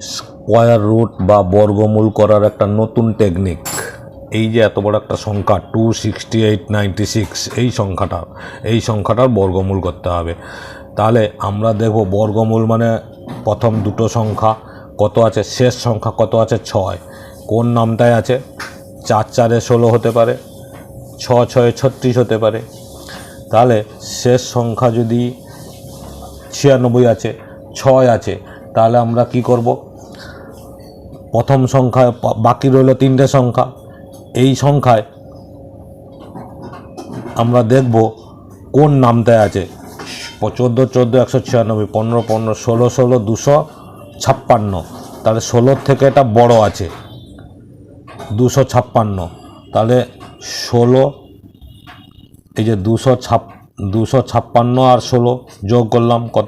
Square root বা বর্গমূল করার একটা নতুন টেকনিক। এই যে এত বড় একটা সংখ্যা, two sixty eight ninety six, এই সংখ্যাটা, এই সংখ্যাটার বর্গমূল করতে হবে। তাহলে আমরা দেখব বর্গমূল মানে প্রথম দুটো সংখ্যা, কত আছে? শেষ সংখ্যা কত আছে? ছয়। কোন নামটায় আছে? চার চারে ষোলো হতে পারে, ছ ছয়ে ছত্রিশ হতে পারে। তাহলে শেষ সংখ্যা যদি ছিয়ানব্বই আছে, ছয় আছে, তাহলে আমরা কি করব? প্রথম সংখ্যায় বাকি রইল তিনটে সংখ্যা। এই সংখ্যায় আমরা দেখব কোন নামটায় আছে। চোদ্দ চোদ্দ, একশো ছিয়ানব্বই, পনেরো পনেরো, ষোলো ষোলো, দুশো ছাপ্পান্ন। তাহলে ষোলোর থেকে এটা বড় আছে। দুশো ছাপ্পান্ন। তাহলে ষোলো, এই যে দুশো ছাপ, দুশো ছাপ্পান্ন আর ষোলো যোগ করলাম কত?